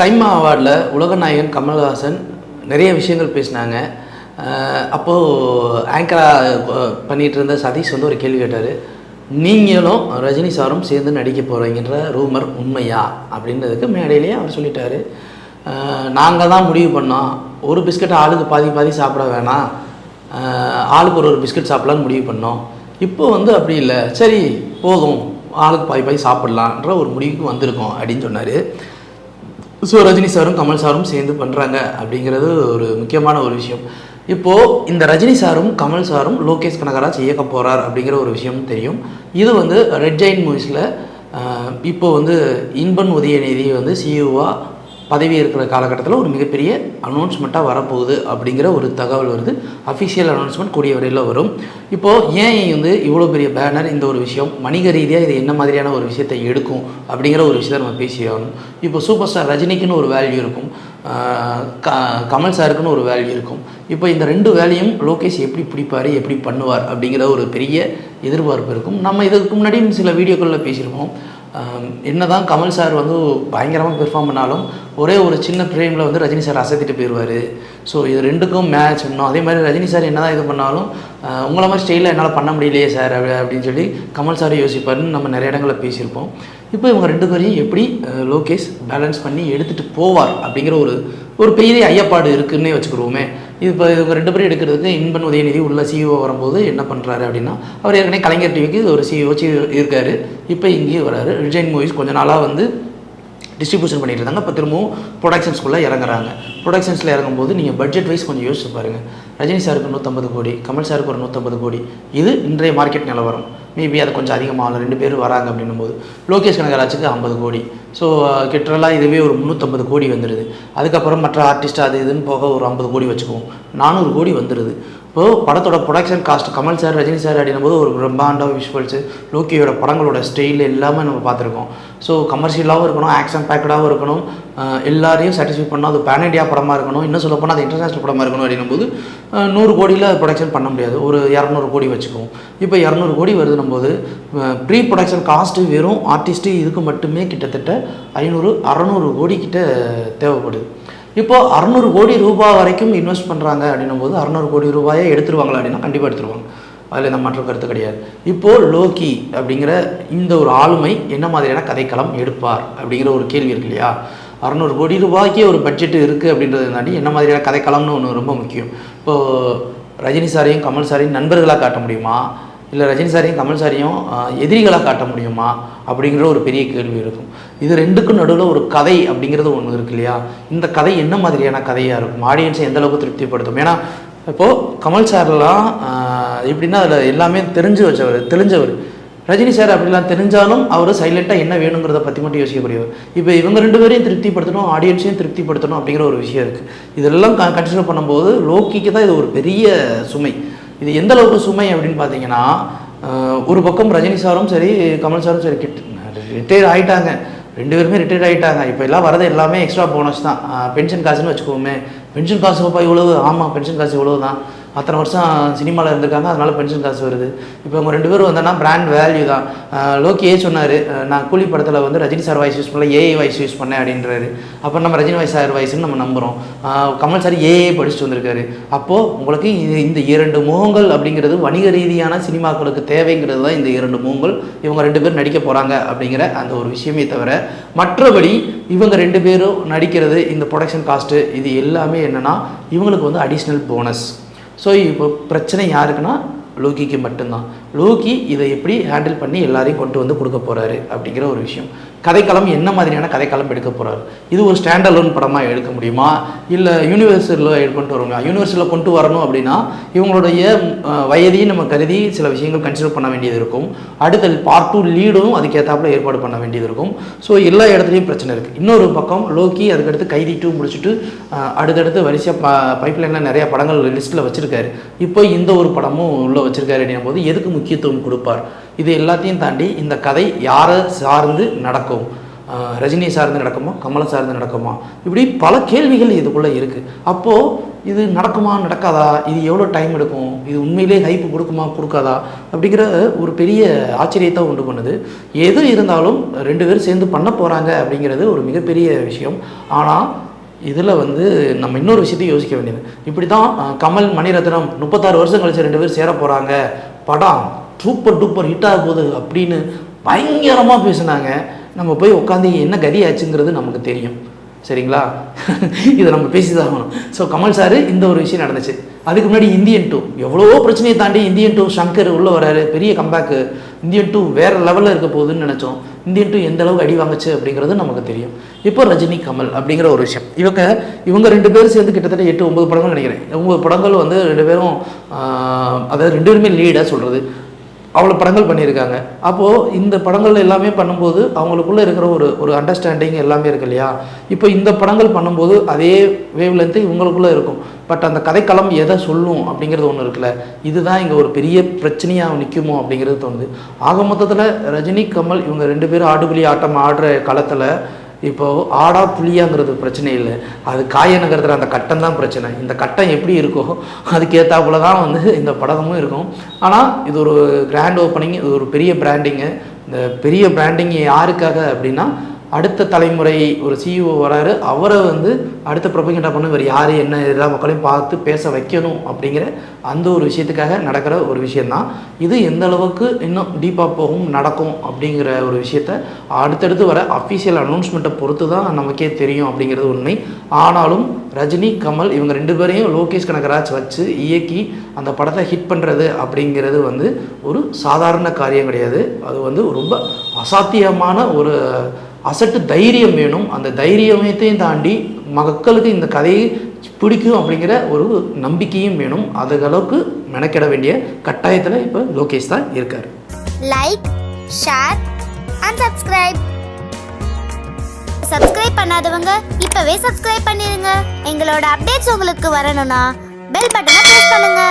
சைமா அவார்டில் உலகநாயகன் கமல்ஹாசன் நிறைய விஷயங்கள் பேசினாங்க. அப்போது ஆங்கராக பண்ணிகிட்டு இருந்த சதீஷ் வந்து ஒரு கேள்வி கேட்டார். நீங்களும் ரஜினி சாரும் சேர்ந்து நடிக்க போகிறீங்கன்ற ரூமர் உண்மையா? அப்படின்றதுக்கு மேடையிலேயே அவர் சொல்லிட்டாரு. நாங்கள் தான் முடிவு பண்ணோம். ஒரு பிஸ்கட் ஆளுக்கு பாதி பாதி சாப்பிட வேணாம். ஆளுக்கு ஒரு ஒரு பிஸ்கட் சாப்பிடலான்னு முடிவு பண்ணோம். இப்போ வந்து அப்படி இல்லை. சரி போதும். ஆளுக்கு பாதி பாதி சாப்பிட்லான்ற ஒரு முடிவுக்கு வந்திருக்கோம் அப்படின்னு சொன்னார். ஸோ ரஜினி சாரும் கமல் சாரும் சேர்ந்து பண்ணுறாங்க அப்படிங்கிறது ஒரு முக்கியமான ஒரு விஷயம். இப்போது இந்த ரஜினி சாரும் கமல் சாரும் லோகேஷ் கனகராஜ் இயக்க போகிறார் அப்படிங்கிற ஒரு விஷயம் தெரியும். இது வந்து ரெட் ஜெயின் மூவிஸில் இப்போ வந்து இன்பன் உதயநிதி வந்து சிஇஓவாக பதவி இருக்கிற காலகட்டத்தில் ஒரு மிகப்பெரிய அனௌன்ஸ்மெண்ட்டாக வரப்போகுது அப்படிங்கிற ஒரு தகவல் வருது. அஃபிஷியல் அனௌன்ஸ்மெண்ட் கூடிய வரையில் வரும். இப்போது ஏன் வந்து இவ்வளோ பெரிய பேனர் இந்த ஒரு விஷயம்? வணிக ரீதியாக இது என்ன மாதிரியான ஒரு விஷயத்தை எடுக்கும் அப்படிங்கிற ஒரு விஷயத்தை நம்ம பேசி ஆகணும். இப்போ சூப்பர் ஸ்டார் ரஜினிக்குன்னு ஒரு வேல்யூ இருக்கும். க கமல் சாருக்குன்னு ஒரு வேல்யூ இருக்கும். இப்போ இந்த ரெண்டு வேலையும் லோகேஷ் எப்படி பிடிப்பார் எப்படி பண்ணுவார் அப்படிங்கிற ஒரு பெரிய எதிர்பார்ப்பு இருக்கும். நம்ம இதுக்கு முன்னாடியும் சில வீடியோக்களில் பேசியிருப்போம். என்ன என்னதான் கமல் சார் வந்து பயங்கரமாக பெர்ஃபார்ம் பண்ணாலும் ஒரே ஒரு சின்ன ஃப்ரேமில் வந்து ரஜினி சார் அசத்திட்டு போயிடுவார் ஸோ இது ரெண்டுக்கும் மேட்ச் இன்னும். அதே மாதிரி ரஜினி சார் என்னதான் இது பண்ணாலும் உங்களை மாதிரி ஸ்டைலில் என்னால் பண்ண முடியலையே சார் அப்படி அப்படின்னு சொல்லி கமல் சார் யோசிப்பாருன்னு நம்ம நிறைய இடங்களில் பேசியிருப்போம். இப்போ இவங்க ரெண்டு பேரையும் எப்படி லோகேஷ் பேலன்ஸ் பண்ணி எடுத்துகிட்டு போவார் அப்படிங்கிற ஒரு ஒரு பெரிய ஐயப்பாடு இருக்குன்னே வச்சுக்கிடுவோமே. இப்போ இவங்க ரெண்டு பேரும் எடுக்கிறதுக்கு இன்பன் உதயநிதி உள்ள சிஇஓ வரும்போது என்ன பண்ணுறாரு அப்படின்னா அவர் ஏற்கனவே கலைஞர் டிவிக்கு ஒரு சிஇஓ இருக்கார். இப்போ இங்கேயே வராரு. ரிஜைன் மூவிஸ் கொஞ்ச நாளாக வந்து டிஸ்ட்ரிபியூஷன் பண்ணிட்டு இருந்தாங்க. இப்போ திரும்பவும் ப்ரொடக்ஷன்ஸ்குள்ளே இறங்குறாங்க. ப்ரொடக்ஷன்ஸில் இறங்கும்போது நீங்கள் பட்ஜெட் வைஸ் கொஞ்சம் யோசிச்சு பாருங்கள் ரஜினி சாருக்கு நூற்றம்பது கோடி கமல் சாருக்கு ஒரு நூற்றம்பது கோடி. இது இன்றைய மார்க்கெட் நிலவரம். மேபி அது கொஞ்சம் அதிகமாக ரெண்டு பேரும் வராங்க அப்படின்னும் போது லோகேஷ் கனகராஜுக்கு ஐம்பது கோடி. ஸோ கிட்டலாம் இதுவே ஒரு முந்நூற்றம்பது கோடி வந்துடுது அதுக்கப்புறம் மற்ற ஆர்டிஸ்ட் அது இதுன்னு போக ஒரு ஐம்பது கோடி வச்சுக்குவோம். நானூறு கோடி வந்துடுது இப்போது படத்தோட production cost Kamal sir Rajini sir அப்படின்னும் போது ஒரு பிரம்மாண்ட விஷுவல்ஸு லோக்கியோட படங்களோட ஸ்டைல் எல்லாமே நம்ம பார்த்துருக்கோம். ஸோ கமர்ஷியலாகவும் இருக்கணும் ஆக்ஷன் பேக்கடாகவும் இருக்கணும் எல்லாரையும் சாட்டிஸ்ஃபை பண்ணணும் அது பேன் இண்டியா படமாக இருக்கணும். இன்னும் சொல்ல போனால் அது இன்டர்நேஷ்னல் படமாக இருக்கணும் அப்படின்னும்போது நூறு கோடியில் ப்ரொடக்ஷன் பண்ண முடியாது. ஒரு இரநூறு கோடி வச்சுக்குவோம். இப்போ இரநூறு கோடி வருதுன்னும் போது ப்ரீ ப்ரொடக்ஷன் காஸ்ட்டு வெறும் ஆர்டிஸ்ட்டு இதுக்கு மட்டுமே கிட்டத்தட்ட ஐநூறு அறநூறு கோடி கிட்ட தேவைப்படுது. இப்போ அறநூறு கோடி ரூபாய் வரைக்கும் இன்வெஸ்ட் பண்ணுறாங்க அப்படின்னும் போது அறநூறு கோடி ரூபாயை எடுத்துருவாங்களா அப்படின்னா கண்டிப்பாக எடுத்துருவாங்க. அதில் எந்த மாற்று கருத்து கிடையாது. இப்போது லோக்கி அப்படிங்கிற இந்த ஒரு ஆளுமை என்ன மாதிரியான கதைக்களம் எடுப்பார் அப்படிங்கிற ஒரு கேள்வி இருக்கு இல்லையா? அறநூறு கோடி ரூபாய்க்கே ஒரு பட்ஜெட்டு இருக்குது அப்படின்றத தாண்டி என்ன மாதிரியான கதைக்களம்னு ஒன்று ரொம்ப முக்கியம். இப்போது ரஜினி சாரையும் கமல் சாரையும் நண்பர்களாக காட்ட முடியுமா? இல்லை ரஜினி சாரையும் கமல் சாரையும் எதிரிகளாக காட்ட முடியுமா? அப்படிங்கிற ஒரு பெரிய கேள்வி இருக்கும். இது ரெண்டுக்கும் நடுவில் ஒரு கதை அப்படிங்கிறது ஒன்று இருக்கு இல்லையா? இந்த கதை என்ன மாதிரியான கதையாக இருக்கும்? ஆடியன்ஸை எந்த அளவுக்கு திருப்திப்படுத்தும்? ஏன்னா இப்போது கமல் சார்லாம் எப்படின்னா அதில் எல்லாமே தெரிஞ்சு வச்சவர் தெரிஞ்சவர் ரஜினி சார் அப்படிலாம் தெரிஞ்சாலும் அவர் சைலண்ட்டாக என்ன வேணுங்கிறத பற்றி மட்டும் யோசிக்கக்கூடியவர். இப்போ இவங்க ரெண்டு பேரையும் திருப்திப்படுத்தணும் ஆடியன்ஸையும் திருப்திப்படுத்தணும் அப்படிங்கிற ஒரு விஷயம் இருக்குது இதெல்லாம் க கன்சிடர் பண்ணும்போது லோக்கிக்கு தான் இது ஒரு பெரிய சுமை. இது எந்த அளவுக்கு சுமை அப்படின்னு பார்த்தீங்கன்னா ஒரு பக்கம் ரஜினி சாரும் சரி கமல் சாரும் சரி கிட்ட ரிட்டையர் ஆகிட்டாங்க ரெண்டு பேருமே ரிட்டையர் ஆகிட்டாங்க இப்போ எல்லாம் வரது எல்லாமே எக்ஸ்ட்ரா போனஸ் தான். பென்ஷன் காசுன்னு வச்சுக்கோமே. பென்ஷன் காசு பாப்பா இவ்வளவு? ஆமாம் பென்ஷன் காசு இவ்வளவு தான் அத்தனை வருஷம் சினிமாவில் இருந்திருக்காங்க அதனால பென்ஷன் காசு வருது. இப்போ அவங்க ரெண்டு பேரும் வந்தோன்னா பிராண்ட் வேல்யூ தான். லோக்கியே சொன்னார் நான் கூலி படத்தில் வந்து ரஜினி சார் வாய்ஸ் யூஸ் பண்ணல ஏஐ வாய்ஸ் யூஸ் பண்ணேன் அப்படின்றாரு. அப்போ நம்ம ரஜினி வாய்ஸ் சார் வாய்ஸ்னு நம்ம நம்புகிறோம் கமல் சார் ஏஐ படிச்சுட்டு வந்திருக்காரு. அப்போது உங்களுக்கு இது இந்த இரண்டு முகங்கள் அப்படிங்கிறது வணிக ரீதியான சினிமாக்களுக்கு தேவைங்கிறது தான் இந்த இரண்டு முகங்கள். இவங்க ரெண்டு பேரும் நடிக்க போகிறாங்க அப்படிங்கிற அந்த ஒரு விஷயமே தவிர மற்றபடி இவங்க ரெண்டு பேரும் நடிக்கிறது இந்த ப்ரொடக்ஷன் காஸ்ட்டு இது எல்லாமே என்னென்னா இவங்களுக்கு வந்து அடிஷ்னல் போனஸ் ஸோ இப்போ பிரச்சனை யாருக்குன்னா லோகிக்கு மட்டும்தான். லூக்கி இதை எப்படி ஹேண்டில் பண்ணி எல்லாரையும் கொண்டு வந்து கொடுக்க போகிறாரு அப்படிங்கிற ஒரு விஷயம். கதைக்களம் என்ன மாதிரியான கதைக்களம் எடுக்க போகிறாரு இது ஒரு ஸ்டாண்டலோன் படமாக எடுக்க முடியுமா? இல்லை யூனிவர்சலில் கொண்டு வருமா யூனிவர்சலில் கொண்டு வரணும் அப்படின்னா இவங்களுடைய வயதையும் நம்ம கருதி சில விஷயங்கள் கன்சிடர் பண்ண வேண்டியது இருக்கும். அடுத்த பார்ட் டூ லீடும் அதுக்கேற்றாப்புல ஏற்பாடு பண்ண வேண்டியது இருக்கும். ஸோ எல்லா இடத்துலையும் பிரச்சனை இருக்குது இன்னொரு பக்கம் லோக்கி அதுக்கடுத்து கைதி டூ முடிச்சுட்டு அடுத்தடுத்து வரிசையாக ப பைப்லைனில் நிறைய படங்கள் லிஸ்ட்டில் வச்சுருக்காரு. இப்போ இந்த ஒரு படமும் உள்ளே வச்சுருக்காரு அப்படின்னும் போது எதுக்கு முக்கியத்துவம் கொடுப்பார். இது எல்லாத்தையும் தாண்டி இந்த கதை யாரை சார்ந்து நடக்கும்? ரஜினி சார்ந்து நடக்குமா? கமலை சார்ந்து நடக்குமா? இப்படி பல கேள்விகள் இதுக்குள்ளே இருக்குது அப்போது இது நடக்குமா நடக்காதா? இது எவ்வளோ டைம் எடுக்கும்? இது உண்மையிலே ஹைப்பு கொடுக்குமா கொடுக்காதா? அப்படிங்கிற ஒரு பெரிய ஆச்சரியத்தை உண்டு பண்ணுது. எது இருந்தாலும் ரெண்டு பேரும் சேர்ந்து பண்ண போகிறாங்க அப்படிங்கிறது ஒரு மிகப்பெரிய விஷயம். ஆனால் இதில் வந்து நம்ம இன்னொரு விஷயத்தையும் யோசிக்க வேண்டியது. இப்படி தான் கமல் மணிரத்னம் முப்பத்தாறு வருஷம் கழிச்சு ரெண்டு பேரும் சேர போகிறாங்க படம் சூப்பர் டூப்பர் ஹிட் ஆக போகுது அப்படின்னு பயங்கரமாக பேசினாங்க. நம்ம போய் உட்காந்து என்ன கதி ஆச்சுங்கிறது நமக்கு தெரியும். சரிங்களா? இதை நம்ம பேசி தான் ஆகணும். ஸோ கமல் சார் இந்த ஒரு விஷயம் நடந்துச்சு. அதுக்கு முன்னாடி இந்தியன் டூ. எவ்வளவோ பிரச்சனையை தாண்டி இந்தியன் டூ சங்கர் உள்ளே வராரு. பெரிய கம்பேக்கு இந்தியன் டூ வேறு லெவலில் இருக்க போகுதுன்னு நினச்சோம். இந்தியன் டூ எந்த அளவுக்கு அடி வாங்குச்சு அப்படிங்கிறது நமக்கு தெரியும். இப்போ ரஜினி கமல் அப்படிங்கிற ஒரு விஷயம். இவங்க இவங்க ரெண்டு பேரும் சேர்ந்து கிட்டத்தட்ட எட்டு ஒன்பது படங்கள் நினைக்கிறேன். ஒன்பது படங்கள் வந்து ரெண்டு பேரும் ஆஹ், அதாவது ரெண்டு பேருமே லீடாக சொல்கிறது அவ்வளோ படங்கள் பண்ணியிருக்காங்க. அப்போது இந்த படங்கள் எல்லாமே பண்ணும்போது அவங்களுக்குள்ளே இருக்கிற ஒரு ஒரு அண்டர்ஸ்டாண்டிங் எல்லாமே இருக்கு இல்லையா? இப்போ இந்த படங்கள் பண்ணும்போது அதே வேவ்லேருந்து இவங்களுக்குள்ளே இருக்கும். பட் அந்த கதைக்களம் எதை சொல்லும் அப்படிங்கிறது ஒன்று இருக்குல்ல? இதுதான் இங்கே ஒரு பெரிய பிரச்சனையாக நிற்குமோ அப்படிங்கிறது தோணுது. ஆக மொத்தத்தில் ரஜினி கமல் இவங்க ரெண்டு பேரும் ஆடுபுலி ஆட்டம் ஆடுற களத்தில் இப்போது ஆடா புளியாங்கிறது பிரச்சனை இல்லை. அது காயனுங்கிறதுல அந்த கட்டம் தான் பிரச்சனை. இந்த கட்டம் எப்படி இருக்கோ அதுக்கேற்றாப்புல தான் வந்து இந்த படகமும் இருக்கும். ஆனால் இது ஒரு கிராண்ட் ஓப்பனிங் இது ஒரு பெரிய பிராண்டிங்கு இந்த பெரிய பிராண்டிங் யாருக்காக அப்படின்னா அடுத்த தலைமுறை ஒரு சிஇஓ வராரு அவரை வந்து அடுத்த ப்ரொபகண்டா பண்ண இவர் யார் என்ன எல்லா மக்களையும் பார்த்து பேச வைக்கணும் அப்படிங்கிற அந்த ஒரு விஷயத்துக்காக நடக்கிற ஒரு விஷயந்தான் இது எந்த அளவுக்கு இன்னும் டீப்பாக போகும் நடக்கும் அப்படிங்கிற ஒரு விஷயத்த அடுத்தடுத்து வர அஃபீஷியல் அனௌன்ஸ்மெண்ட்டை பொறுத்து தான் நமக்கே தெரியும் அப்படிங்கிறது உண்மை. ஆனாலும் ரஜினி கமல் இவங்க ரெண்டு பேரையும் லோகேஷ் கனகராஜ் வச்சு இயக்கி அந்த படத்தை ஹிட் பண்ணுறது அப்படிங்கிறது வந்து ஒரு சாதாரண காரியம் கிடையாது. அது வந்து ரொம்ப அசாத்தியமான ஒரு அசட்டு தைரியம் வேணும். அந்த தைரியத்தையும் தாண்டி மக்களுக்கு இந்த கதையை பிடிக்கும் அப்படிங்கிற ஒரு நம்பிக்கையும் வேணும். அதுக்கு அளவுக்கு மெனக்கிட வேண்டிய கட்டாயத்தில் இப்போ லோகேஷ் தான் இருக்கார். Like share and subscribe subscribe பண்ணாதவங்க இப்பவே சப்ஸ்கிரைப் பண்ணிருங்க. எங்களோட அப்டேட்ஸ் உங்களுக்கு வரணும்னா பெல் பட்டனை ப்ரெஸ் பண்ணுங்க.